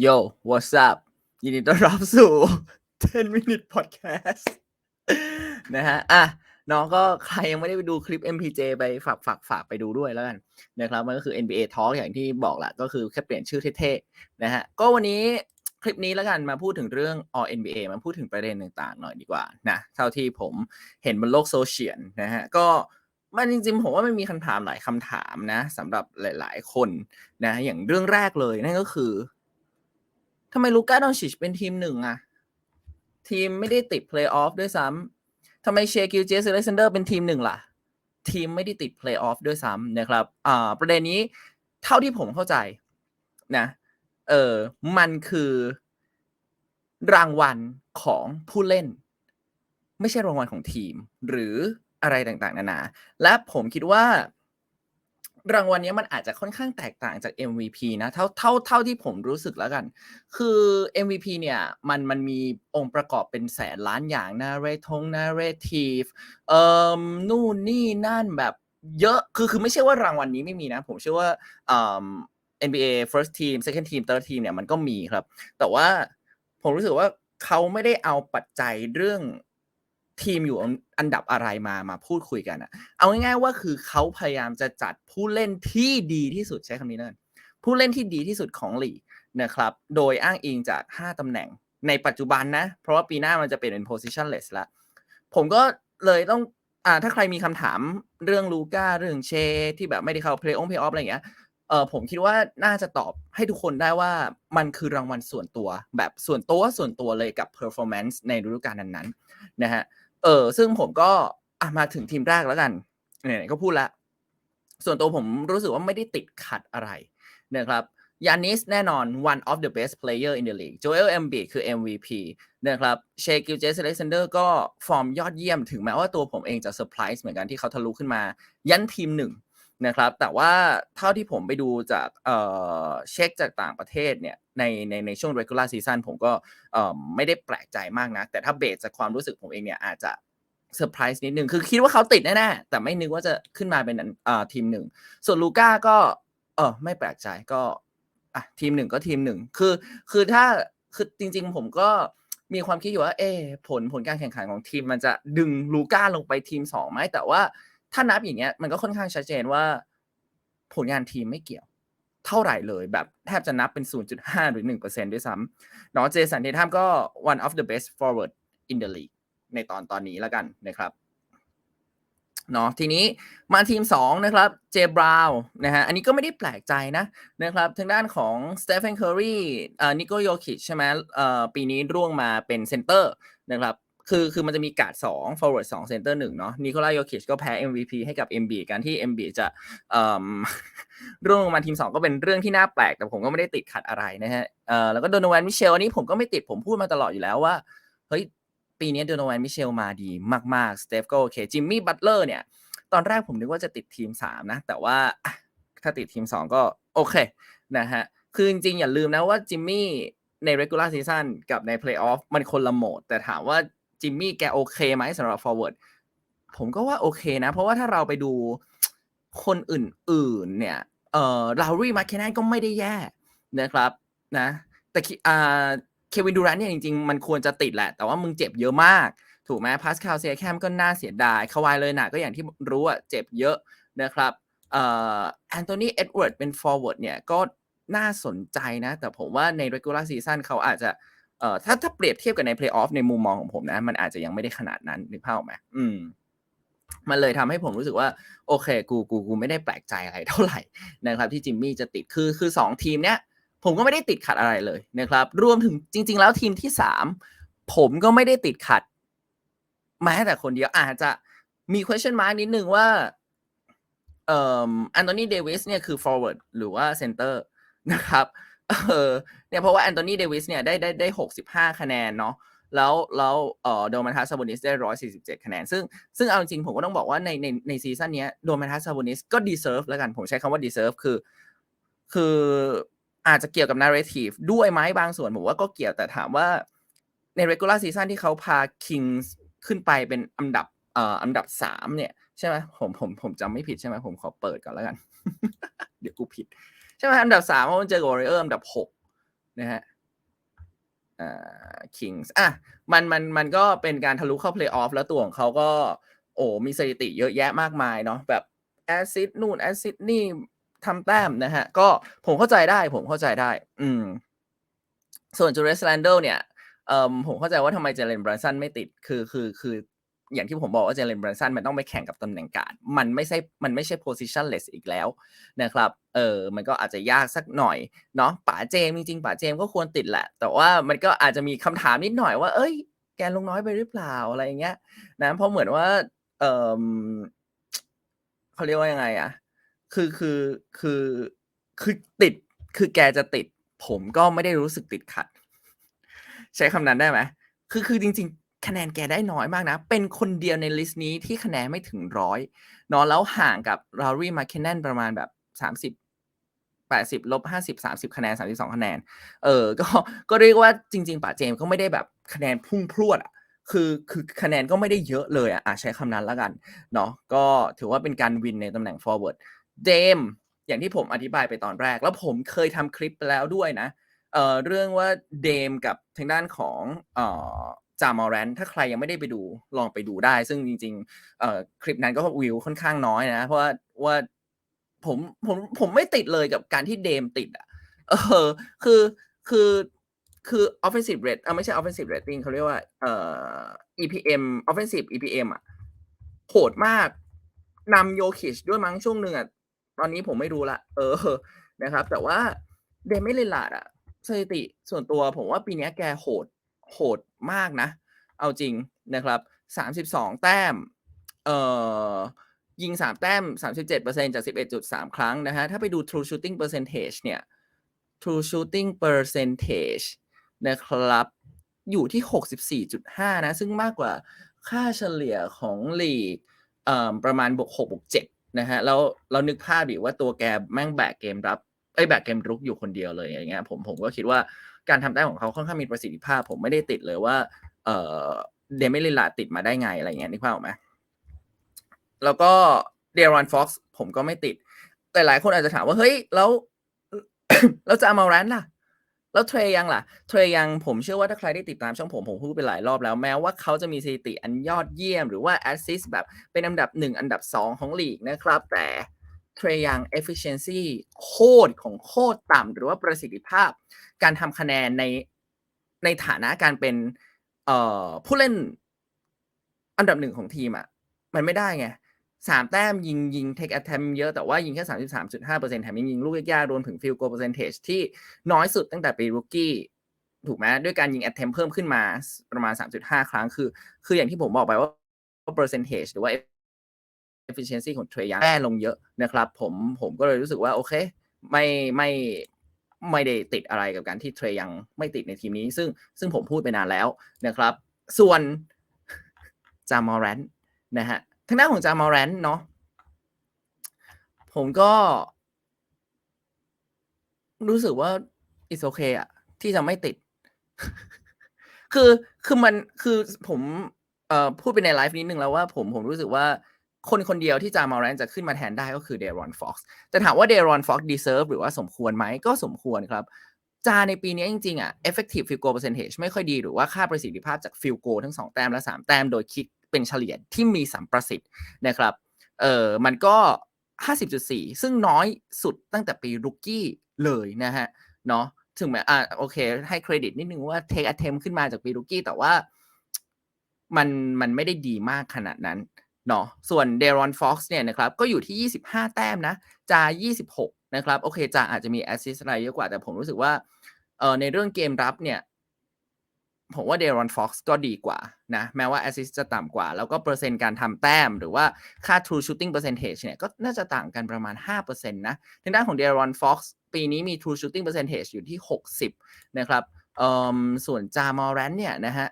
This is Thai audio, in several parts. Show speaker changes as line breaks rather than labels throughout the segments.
โย what's up ยินดีต้อนรับสู่ 10 minute podcast นะฮะ อะ น้องก็ใครยังไม่ได้ไปดูคลิป MPJ ไปฝากฝากฝากไปดูด้วยแล้วกันนะครับ มันก็คือ NBA Talk อย่างที่บอกแหละก็คือแค่เปลี่ยนชื่อเท่ๆ นะฮะ ก็วันนี้คลิปนี้แล้วกันมาพูดถึงเรื่อง All NBA มาพูดถึงประเด็นต่างๆ หน่อยดีกว่านะ เท่าที่ผมเห็นบนโลกโซเชียลนะฮะ ก็มันจริงๆผมว่ามันมีคำถามหลายคำถามนะสำหรับหลาย ๆ คนนะอย่างเรื่องแรกเลยนั่นก็คือ ทำไมลูก้าดอนชิชเป็นทีมหนึ่งอะทีมไม่ได้ติดเพลย์ออฟด้วยซ้ำทำไมเชกิลเจสเลซันเดอร์เป็นทีมหนึ่งล่ะ ทีมไม่ได้ติดเพลย์ออฟด้วยซ้ำนะครับอ่าประเด็นนี้เท่าที่ผมเข้าใจนะเออมันคือรางวัลของผู้เล่น ไม่ใช่รางวัลของทีม หรืออะไรต่างๆ นานา และผมคิดว่า รางวัลนี้มันอาจจะค่อนข้างแตกต่างจาก MVP นะเท่าเท่าเท่าที่ผมรู้สึกแล้วกัน คือ MVP เนี่ยมันมันมีองค์ประกอบเป็นแสนล้านอย่างนะเรทงนะเรทีฟเอ่อนู่นนี่นั่นแบบเยอะคือคือไม่ใช่ว่ารางวัลนี้ไม่มีนะ ผมเชื่อว่าเอ่อ NBA first team second team third team เนี่ยมันก็มีครับ แต่ว่าผมรู้สึกว่าเขาไม่ได้เอาปัจจัยเรื่อง ทีมอยู่อันดับอะไรมามาพูดคุยกันอะเอาง่ายๆว่าคือเขาพยายามจะจัดผู้เล่นที่ดีที่สุดใช้คำนี้นั่นผู้เล่นที่ดีที่สุดของลีกนะครับ โดยอ้างอิงจาก 5ตำแหน่งในปัจจุบันนะ เพราะว่าปีหน้ามันจะเป็นเป็น positionless ละ ผมก็เลยต้องอ่าถ้าใครมีคำถามเรื่องลูก้าเรื่องเช ที่แบบไม่ได้เข้า play on play off อะไรอย่างเงี้ยเออผมคิดว่าน่าจะตอบให้ทุกคนได้ว่ามันคือรางวัลส่วนตัว แบบส่วนตัวส่วนตัวเลยกับ performance ในฤดูกาลนั้นๆนะฮะ เออซึ่งผมก็อะมาถึงทีมแรกแล้วกันไหนๆก็พูดละส่วนตัวผมรู้สึกว่าไม่ได้ติดขัดอะไรนะครับยานิสแน่นอน one of the best player in the league โจเอลเอมบีคือ MVP นะครับเชคิวเจสเลซันเดอร์ก็ฟอร์มยอดเยี่ยมถึงแม้ว่าตัวผมเองจะเซอร์ไพรส์เหมือนกันที่เขาทะลุขึ้นมา ยันทีมหนึ่ง นะครับ แต่ว่าเท่าที่ผมไปดูจากเอ่อเช็คจากต่างประเทศเนี่ยในในในช่วง regular season ผมก็เอ่อไม่ได้แปลกใจมากนะ แต่ถ้าเบสจากความรู้สึกผมเองเนี่ยอาจจะเซอร์ไพรส์นิดนึง คือคิดว่าเขาติดแน่ๆ แต่ไม่นึกว่าจะขึ้นมาเป็นอ่าทีมหนึ่ง ส่วนลูก้าก็เออไม่แปลกใจก็อะทีมหนึ่งก็ทีมหนึ่ง คือคือถ้าคือจริง ๆ ผมก็มีความคิดอยู่ว่า เออผลผลการแข่งขันของทีมมันจะดึงลูก้าลงไปทีมสองไหมแต่ว่า ถ้านับอย่างเงี้ยมันก็ค่อนข้างชัดเจนว่า ผลงานทีมไม่เกี่ยวเท่าไหร่เลยแบบแทบจะนับเป็น 0.5 หรือ 1%ด้วยซ้ำเนาะเจสันเททัมก็ one of the best forward in the league ในตอนตอนนี้แล้วกันนะครับเนาะทีนี้มาทีม 2 นะครับเจบราวนะฮะอันนี้ก็ไม่ได้แปลกใจนะนะครับทางด้านของสเตฟ a นเคอรีเอ่อนิโกโยคิชใช่ไหมเอ่อปีนี้ร่วงมาเป็นเซนเตอร์นะครับ คือคือมันจะมีการ์ด2 forward 2 center 1เนาะนิโคลาโยคิชก็แพ้ MVP ให้กับ MB การที่ MB จะเอ่อร่วงลงมาทีม2ก็เป็นเรื่องที่น่าแปลก แต่ผมก็ไม่ได้ติดขัดอะไรนะฮะเอ่อแล้วก็โดนแวนมิเชลอันนี้ผมก็ไม่ติดผมพูดมาตลอดอยู่แล้วว่าเฮ้ยปีนี้โดนแวนมิเชลมาดีมากๆสเตฟก็โอเคจิมมี่บัตเลอร์เนี่ย ตอนแรกผมนึกว่าจะติดทีม3นะ แต่ว่าถ้าติดทีม2ก็โอเคนะฮะคือจริงๆอย่าลืมนะว่าจิมมี่ใน regular season กับใน playoff มันคนละโหมด แต่ถามว่า จิมมี่แกโอเคไหมสำหรับ forward ผมก็ว่าโอเคนะ เพราะว่าถ้าเราไปดูคนอื่นๆเนี่ยเอ่อลาวรี่มาแคนนก็ไม่ได้แย่นะครับนะแต่อ่าเควินดูแรนเนี่ยจริงๆ มันควรจะติดแหละ แต่ว่ามึงเจ็บเยอะมาก ถูกไหมพาสคาลเซียแคมก็น่าเสียดายคาวายเลยนะก็อย่างที่รู้อะเจ็บเยอะนะครับเอ่อแอนโทนีเอ็ดเวิร์ดเป็น forward เนี่ยก็น่าสนใจนะ แต่ผมว่าใน regular season เขาอาจจะ เอ่อถ้าถ้าเปรียบเทียบกับใน playoff ในมุมมองของผมนะ มันอาจจะยังไม่ได้ขนาดนั้นนึกภาพออกไหมอืมมันเลยทำให้ผมรู้สึกว่า โอเค กูกูกูไม่ได้แปลกใจอะไรเท่าไหร่นะครับ ที่จิมมี่จะติดคือคือสองทีมเนี้ยผมก็ไม่ได้ติดขัดอะไรเลยนะครับ รวมถึงจริง ๆ แล้วทีมที่สามผมก็ไม่ได้ติดขัดแม้แต่คนเดียวอาจจะมี question mark นิดนึงว่าเอ่อแอนโทนีเดวิสเนี่ยคือ forward หรือว่า center นะครับ เออเนี่ยเพราะว่าแอนโทนีเดวิสเนี่ยได้ได้ได้หกสิบห้าคะแนนเนาะแล้วแล้วเอ่อโดมันทัสซาบูนิสได้ร้อยสี่สิบเจ็ดคะแนน ซึ่งซึ่งเอาจริงผมก็ต้องบอกว่าในในในซีซั่นนี้โดมันทัสซาบูนิสก็ deserve แล้วกันผมใช้คำว่า deserve คือ คืออาจจะเกี่ยวกับ narrative ด้วยไหมบางส่วนผมว่าก็เกี่ยวแต่ถามว่าใน regular season ที่เขาพา Kings ขึ้นไปเป็นอันดับเอ่ออันดับสามเนี่ยใช่ไหมผมผมผมจำไม่ผิดใช่ไหมผมขอเปิดก่อนแล้วกัน เดี๋ยวกูผิด ช่ไหมอันดับสามเพราะมันเจอกับวอริเออร์อันดับหกนะฮะอ่า Kings อะมันมันมันก็เป็นการทะลุเข้าเพลย์ออฟแล้วตัวของเขาก็โอ้มีสถิติเยอะแยะมากมายเนาะแบบแอซิดนู่นแอซิดนี่ทำแต้มนะฮะ ก็ผมเข้าใจได้ผมเข้าใจได้ อืม ส่วนจูเรสแลนเดลเนี่ยเอ่อผมเข้าใจว่าทำไมเจเลนบรันสันไม่ติด คือคือคือ อย่างที่ผมบอกว่าเจเลนบรันสันมันต้องไปแข่งกับตำแหน่งการมันไม่ใช่มันไม่ใช่ positionless อีกแล้วนะครับเออมันก็อาจจะยากสักหน่อยเนาะป๋าเจมจริงๆป๋าเจมก็ควรติดแหละ แต่ว่ามันก็อาจจะมีคำถามนิดหน่อยว่า เอ้ย แกลงน้อยไปหรือเปล่าอะไรอย่างเงี้ยนะเพราะเหมือนว่าเออเขาเรียกว่ายังไงอะคือคือคือคือติดคือแกจะติด ผมก็ไม่ได้รู้สึกติดขัด ใช้คำนั้นได้ไหมคือคือจริง ๆ คะแนนแกได้น้อยมากนะ เป็นคนเดียวในลิสต์นี้ที่คะแนนไม่ถึงร้อยเนาะแล้วห่างกับลารีมา c คนแนนประมาณแบบสามสิบแปดสิบลบห้าสิบสามสิบคะแนนสามสิบสองคะแนน เออ ก็ ก็เรียกว่าจริง ๆ ป่าเจมส์ก็ไม่ได้แบบคะแนนพุ่งพรวดอะ คือ คือคะแนนก็ไม่ได้เยอะเลยอะอะใช้คำนั้นแล้วกัน เนาะ ก็ถือว่าเป็นการวินในตำแหน่ง forward เดมอย่างที่ผมอธิบายไปตอนแรก แล้วผมเคยทำคลิปไปแล้วด้วยนะ เอ่อ เรื่องว่าเดมกับทางด้านของ เอ่อ จามอแรนถ้าใครยังไม่ได้ไปดูลองไปดูได้ ซึ่งจริงๆเอ่อคลิปนั้นก็วิวค่อนข้างน้อยนะ เพราะว่าว่าผมผมผมไม่ติดเลยกับการที่เดมติดอะเออคือคือคือ offensive rate เออไม่ใช่ offensive rating เขาเรียกว่าเอ่อ EPM offensive EPM อะโหดมากนำโยคิชด้วยมั้งช่วงหนึ่งอะตอนนี้ผมไม่รู้ละ เออนะครับ แต่ว่าเดมิลิลาดอะสถิติส่วนตัวผมว่าปีนี้แกโหด โหดมากนะ เอาจริงนะครับสามสิบสองแต้ม เอ่อ ยิงสามแต้มสามสิบเจ็ดเปอร์เซ็นจากสิบเอ็ดจุดสามครั้งนะฮะ ถ้าไปดู true shooting percentage เนี่ย true shooting percentage นะครับ อยู่ที่หกสิบสี่จุดห้านะ ซึ่งมากกว่าค่าเฉลี่ยของลีกประมาณบวกหกบวกเจ็ดนะฮะ แล้วเรานึกภาพดิว่าตัวแกแม่งแบกเกมรับไอ้แบกเกมรุกอยู่คนเดียวเลยอย่างเงี้ยผมผมก็คิดว่า การทำแต้ของเขาค่อนข้างมีประสิทธิภาพ ผมไม่ได้ติดเลยว่า เอ่อเดมิลิลาติดมาได้ไงอะไรเงี้ยนึกภาพออกไหมแล้วก็เดรอนฟ็อกซ์ผมก็ไม่ติด แต่หลายคนอาจจะถามว่า เฮ้ย แล้วแล้วจะเอามาแรนล่ะ แล้วเทรยังล่ะ เทรยังผมเชื่อว่าถ้าใครได้ติดตามช่องผม ผมพูดไปหลายรอบแล้วแม้ว่าเขาจะมีสถิติอันยอดเยี่ยม หรือว่าแอสซิสแบบเป็นอันดับหนึ่งอันดับสองของลีกนะครับ แต่ เทรยัง efficiency โคตรของโคตรต่ำหรือว่าประสิทธิภาพ การทำคะแนนในในฐานะการเป็นผู้เล่นอันดับหนึ่งของทีมอะ มันไม่ได้ไงสามแต้มยิงยิง take attempt เยอะแต่ว่ายิงแค่สามสิบสามจุดห้าเปอร์เซ็นต์แถมยังยิงลูกยากๆรวมถึง field goal percentage ที่น้อยสุดตั้งแต่ปีรูกี้ถูกไหมด้วยการยิง attempt เพิ่มขึ้นมาประมาณ 3.5 ครั้งคือ คืออย่างที่ผมบอกไปว่า percentage หรือว่า efficiency ของเทรยังแย่ลงเยอะนะครับ ผมผมก็เลยรู้สึกว่าโอเค ไม่ไม่ไม่ได้ติดอะไรกับการที่เทรยังไม่ติดในทีมนี้ ซึ่งซึ่งผมพูดไปนานแล้วนะครับ ส่วนจามอรันนะฮะทางด้านของจามอรันเนาะผมก็ รู้สึกว่า it's okay อะที่จะไม่ติด คือคือมันคือผมเอ่อพูดไปในไลฟ์นิดนึงแล้วว่าผมผมรู้สึกว่า คนคนเดียวที่จามอรันจะขึ้นมาแทนได้ก็คือเดรอนฟ็อกซ์แต่ถามว่าเดรอนฟ็อกซ์ deserve หรือว่าสมควรไหมก็สมควรครับจาในปีนี้จริงๆอะ effective field goal percentage ไม่ค่อยดีหรือว่าค่าประสิทธิภาพจาก field goal ทั้ง 2 แต้มและ 3 แต้มโดยคิดเป็นเฉลี่ยที่มีสัมประสิทธิ์นะครับเออมันก็ 50.4 ซึ่งน้อยสุดตั้งแต่ปีรุกกี้เลยนะฮะเนาะถึงแม้อ่าโอเค ให้เครดิตนิดนึงว่า take attempt ขึ้นมาจากปีรุกกี้แต่ว่ามันมันไม่ได้ดีมากขนาดนั้น เนาะส่วนเดรอนฟ็อกซ์เนี่ยนะครับก็อยู่ที่ 25 แต้มนะจา26 นะครับ โอเคจาอาจจะมีแอสซิสต์อะไรเยอะกว่าแต่ผมรู้สึกว่าเออในเรื่องเกมรับเนี่ย ผมว่าเดรอนฟ็อกซ์ก็ดีกว่านะแม้ว่าแอสซิสต์จะต่ำกว่า แล้วก็เปอร์เซ็นต์การทำแต้ม หรือว่าค่า true shooting percentage เนี่ยก็น่าจะต่างกันประมาณ 5%นะทางด้านของเดรอนฟ็อกซ์ปีนี้มี true shooting percentage อยู่ที่ 60 นะครับเอ่อส่วนจามอรันเนี่ยนะฮะ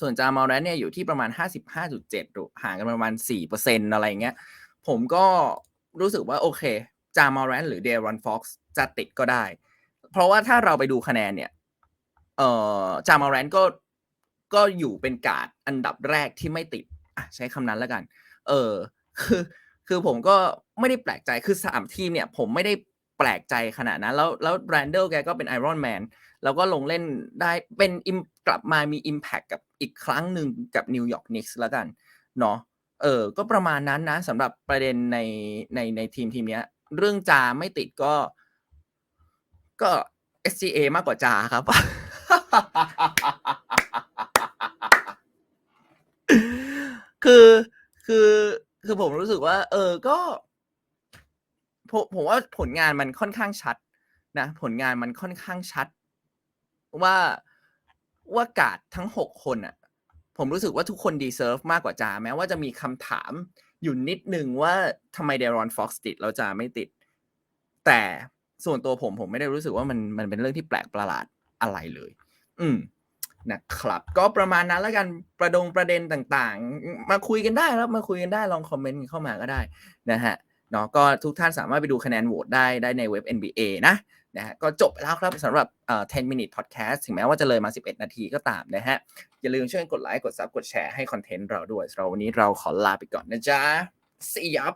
ส่วนจามอรันเนี่ยอยู่ที่ประมาณ 55.7ห่างกันประมาณ 4%อะไรเงี้ย ผมก็รู้สึกว่าโอเค จามอรันหรือเดรอนฟ็อกซ์จะติดก็ได้ เพราะว่าถ้าเราไปดูคะแนนเนี่ย เอ่อ จามอรันก็ ก็อยู่เป็นการ์ดอันดับแรกที่ไม่ติด อะ ใช้คำนั้นแล้วกัน เออ คือ คือผมก็ไม่ได้แปลกใจ คือ3ทีมเนี่ย ผมไม่ได้ แปลกใจขนาดนั้น แล้วแล้วแบรนเดลแกก็เป็นไอรอนแมนแล้วก็ลงเล่นได้เป็นกลับมามี Impact กับอีกครั้งหนึ่งกับนิวยอร์กนิกส์แล้วกันเนาะเออก็ประมาณนั้นนะสำหรับประเด็นในในในทีมทีมเนี้ยเรื่องจาไม่ติดก็ ก็ SGA มากกว่าจาครับ คือคือคือผมรู้สึกว่า เออก็ ผมผมว่าผลงานมันค่อนข้างชัด นะผลงานมันค่อนข้างชัด ว่าว่ากาดทั้งหกคนอะผมรู้สึกว่าทุกคนดีเซิร์ฟมากกว่าจาแม้ว่าจะมีคำถามอยู่นิดนึงว่าทำไมเดรอนฟ็อกซ์ติดแล้วจาไม่ติด แต่ส่วนตัวผมผมไม่ได้รู้สึกว่ามันมันเป็นเรื่องที่แปลกประหลาดอะไรเลย อืมนะครับ ก็ประมาณนั้นแล้วกันประดงประเด็นต่างๆ มาคุยกันได้ครับมาคุยกันได้ลองคอมเมนต์เข้ามาก็ได้นะฮะ เนาะก็ทุกท่านสามารถไปดูคะแนนโหวตได้ได้ในเว็บ NBA นะนะฮะก็จบไปแล้วครับสำหรับเอ่อ10 minute podcast ถึงแม้ว่าจะเลยมา 11 นาทีก็ตามนะฮะ อย่าลืมช่วยกดไลค์ กดซับกดแชร์ให้คอนเทนต์เราด้วยสำหรับวันนี้เราขอลาไปก่อนนะจ๊ะ see ya